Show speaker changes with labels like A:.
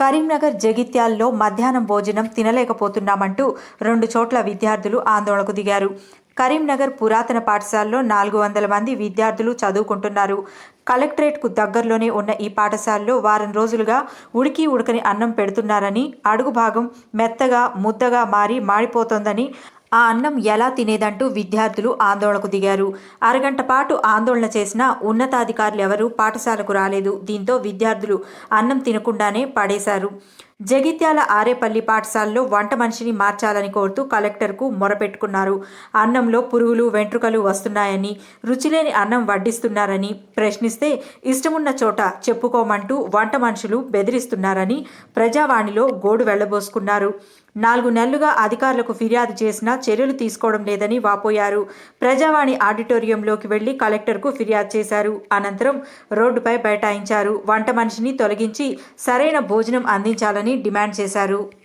A: కరీంనగర్ జగిత్యాల్లో మధ్యాహ్నం భోజనం తినలేకపోతున్నామంటూ రెండు చోట్ల విద్యార్థులు ఆందోళనకు దిగారు. కరీంనగర్ పురాతన పాఠశాలలో నాలుగు వందల మంది విద్యార్థులు చదువుకుంటున్నారు. కలెక్టరేట్కు దగ్గరలోనే ఉన్న ఈ పాఠశాలలో వారం రోజులుగా ఉడికి ఉడకని అన్నం పెడుతున్నారని అడుగు భాగం మెత్తగా ముద్దగా మారి మాడిపోతోందని ఆ అన్నం ఎలా తినేదంటూ విద్యార్థులు ఆందోళనకు దిగారు. అరగంట పాటు ఆందోళన చేసిన ఉన్నతాధికారులు ఎవరూ పాఠశాలకు రాలేదు. దీంతో విద్యార్థులు అన్నం తినకుండానే పడేశారు. జగిత్యాల ఆరేపల్లి పాఠశాలలో వంట మనిషిని మార్చాలని కోరుతూ కలెక్టర్కు మొరపెట్టుకున్నారు. అన్నంలో పురుగులు వెంట్రుకలు వస్తున్నాయని రుచిలేని అన్నం వడ్డిస్తున్నారని ప్రశ్నిస్తే ఇష్టమున్న చోట చెప్పుకోమంటూ వంట మనుషులు బెదిరిస్తున్నారని ప్రజావాణిలో గోడు వెళ్ళబోసుకున్నారు. నాలుగు నెలలుగా అధికారులకు ఫిర్యాదు చేసినా చర్యలు తీసుకోవడం లేదని వాపోయారు. ప్రజావాణి ఆడిటోరియంలోకి వెళ్ళి కలెక్టర్కు ఫిర్యాదు చేశారు. అనంతరం రోడ్డుపై బైఠాయించారు. వంట మనిషిని తొలగించి సరైన భోజనం అందించాలని డిమాండ్ చేశారు.